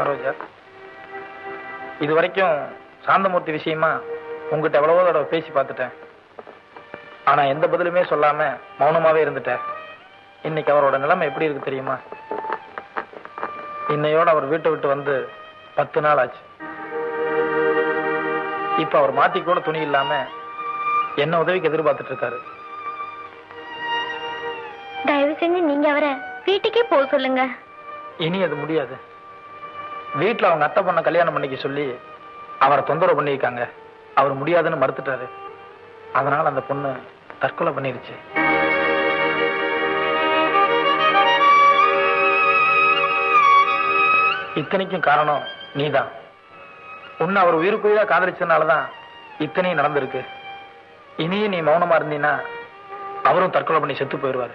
சரோஜா இது வரைக்கும் சாந்தமூர்த்தி விஷயமா உங்ககிட்ட எவ்வளவோ தடவை பேசி பார்த்துட்டேன். ஆனா எந்த பதிலுமே சொல்லாம மௌனமாவே இருந்துட்டேன் இன்னைக்கு அவரோட நிலைமை எப்படி இருக்கு தெரியுமா? இன்னையோட அவர் வீட்டை விட்டு வந்து பத்து நாள் ஆச்சு. இப்ப அவர் மாத்தி கூட துணி இல்லாம என்ன உதவிக்கு எதிர்பார்த்துட்டு இருக்காரு? தயவு செஞ்சு நீங்க அவரை வீட்டுக்கே போக சொல்லுங்க. இனி அது முடியாது. வீட்டுல அவங்க அத்தை பொண்ணை கல்யாணம் பண்ணிக்க சொல்லி அவரை தொந்தரவு பண்ணியிருக்காங்க. அவர் முடியாதுன்னு மறுத்துட்டாரு. அதனால அந்த பொண்ணு தற்கொலை பண்ணிருச்சு. இத்தனைக்கும் காரணம் நீதான். உன்னை அவர் உயிருக்குயிரா காதலிச்சதுனாலதான் இத்தனையும் நடந்திருக்கு. இனியும் நீ மௌனமா இருந்தீன்னா அவரும் தற்கொலை பண்ணி செத்து போயிடுவாரு.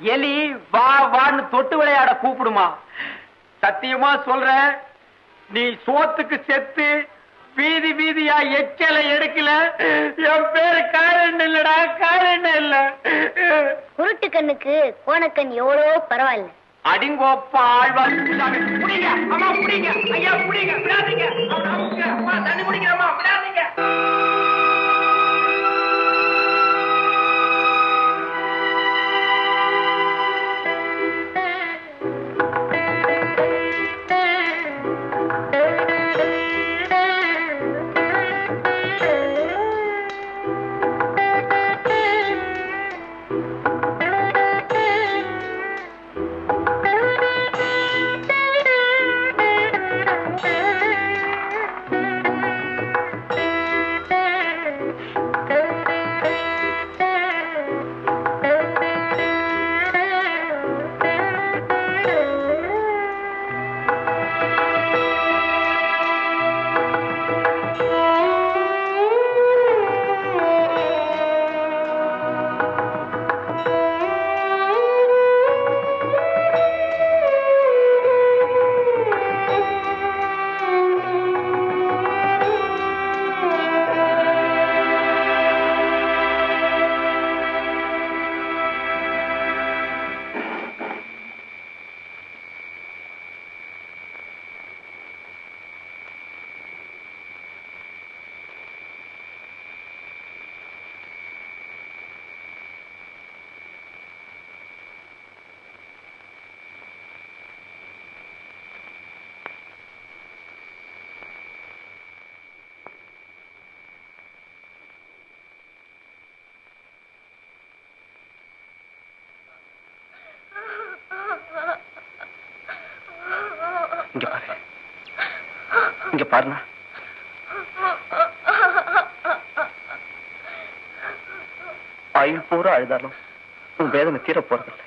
எலி வா வான்னு தொட்டு விளையாட கூப்பிடுமா? சத்தியமா சொல்றேன் நீ சோத்துக்கு செத்து வீதி வீதியா எச்சலை எடுக்கல. என் பேரு காரணம் இல்லடா காரணம் இல்ல. குருட்டு கண்ணுக்கு கோணக்கண் எவ்வளவோ பரவாயில்ல. அடிங்கோப்பா ஆழ்வார். குடிங்க அம்மா குடிங்க ஐயா குடிங்க விடாதீங்க. அம்மா தண்ணி குடிக்கிறம்மா விடாதீங்க. இங்க ஆயுள் பூரா அழுதாலும் உன் வேதனை தீர போறதில்லை.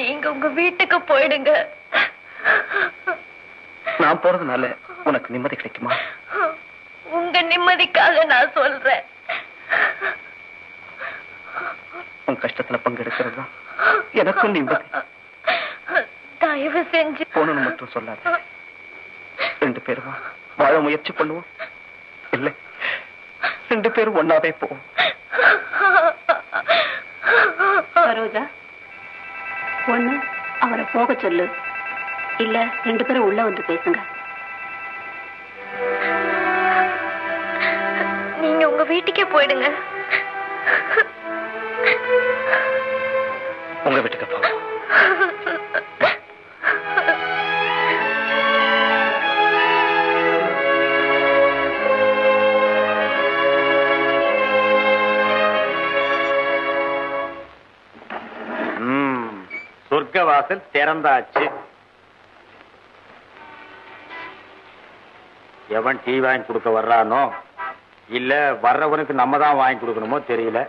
நீங்க உங்க வீட்டுக்கு போயிடுங்க. நான் போறதுனால உனக்கு நிம்மதி கிடைக்குமா? உங்க நிம்மதிக்காக நான் சொல்றேன். உன் கஷ்டத்துல பங்கெடுக்கிறது தான் எனக்கும் நிம்மதி. தயவு செஞ்சு போகணும்னு மட்டும் சொல்லாத. ரெண்டு பேரும்? வாழ முயற்சி பண்ணுவோம். இல்லை ரெண்டு பேரும் ஒன்னாவே போவோம். சரோஜா ஒண்ணு அவரை போக சொல்லு. இல்ல ரெண்டு பேரும் உள்ள வந்து பேசுங்க. நீங்க உங்க வீட்டுக்கே போயிடுங்க. உங்க வீட்டுக்கு போவோம். வாசல் திறந்தாச்சு. எவன் டீ வாங்கி கொடுக்க வர்றானோ இல்ல வர்றவனுக்கு நம்ம தான் வாங்கி கொடுக்கணுமோ தெரியல.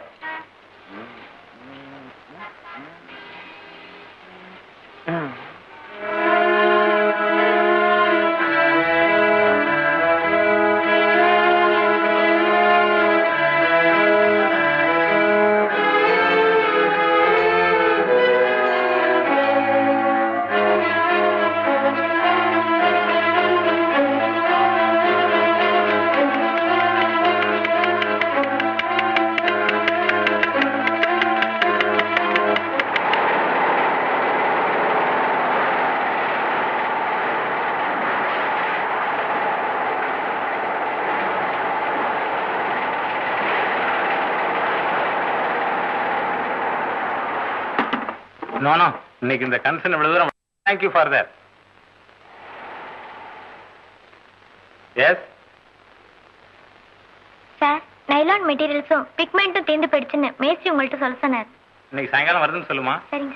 நோ நோ இன்னைக்கு இந்த கன்சர்ன் இவ்வளவு தூரம் thank you for that yes sir nylon மெட்டீரியல்ஸும் பிக்மெண்ட்டும் தேர்ந்து போயிடுச்சுன்னு மேஸ்திரி உங்கள்கிட்ட சொல்ல சொன்னார். இன்னைக்கு சாயங்காலம் வருதுன்னு சொல்லுமா? சரிங்க.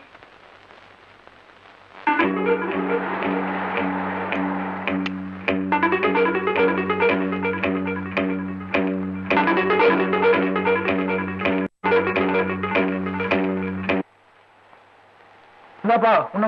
என்னப்பா உன்ன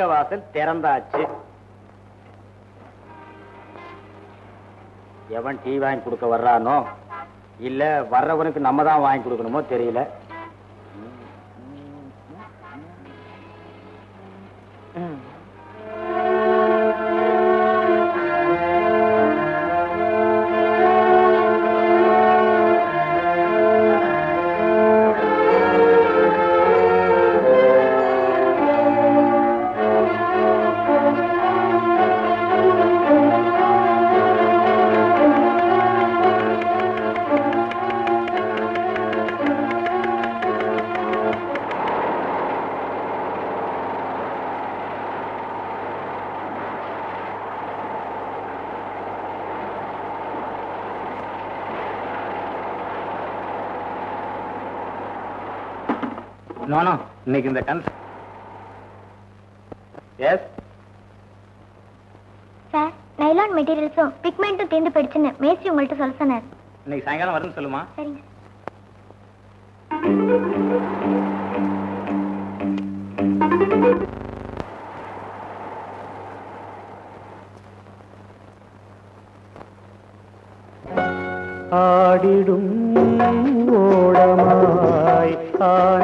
சொர்க்க வாசல் திறந்தாச்சு. எவன் டீ வாங்கி கொடுக்க வர்றானோ இல்ல வர்றவனுக்கு நம்ம தான் வாங்கி கொடுக்கணுமோ தெரியல. நோ நோ இன்னைக்கு இந்த கன்சர்ன் எஸ் சார் நைலான் மெட்டீரியல்ஸும் பிக்மெண்ட்டும் தேர்ந்து போயிடுச்சுன்னு மேஸ்திரி உங்கள்கிட்ட சொல்ல சொன்னார். இன்னைக்கு சாயங்காலம் வருதுன்னு சொல்லுமா? சரிங்க. ஆடிடும் ஓடமாய் ஆனதே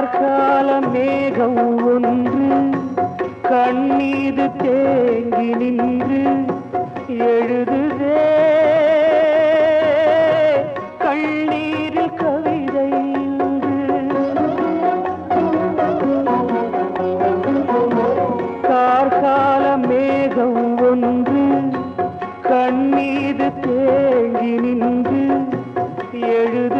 சார்கால மேகம் ஒன்று கண்ணீது தேங்கி நின்று எழுதுதே. கண்ணீரில் கவிதை கார்கால மேகம் ஒன்று கண்ணீது தேங்கி நின்று எழுது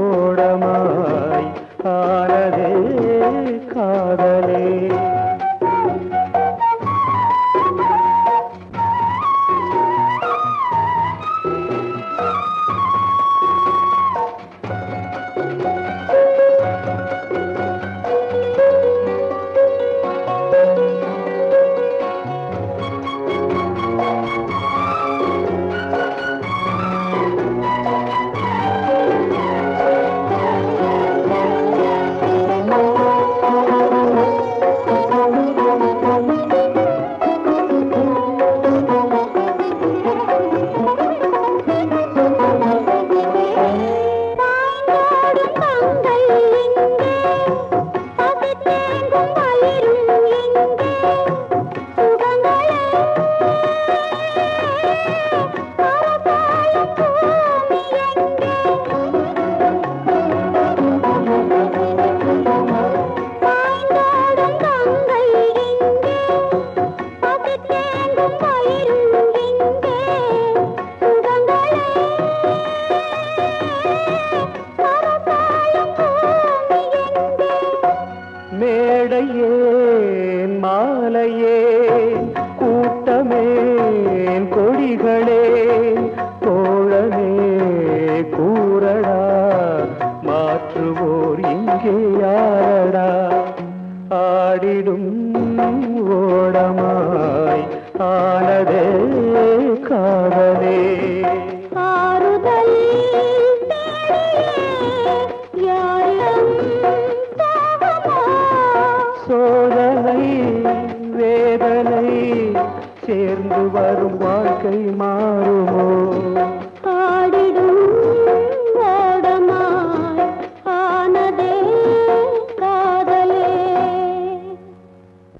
ஓடமாய் ஆனதே.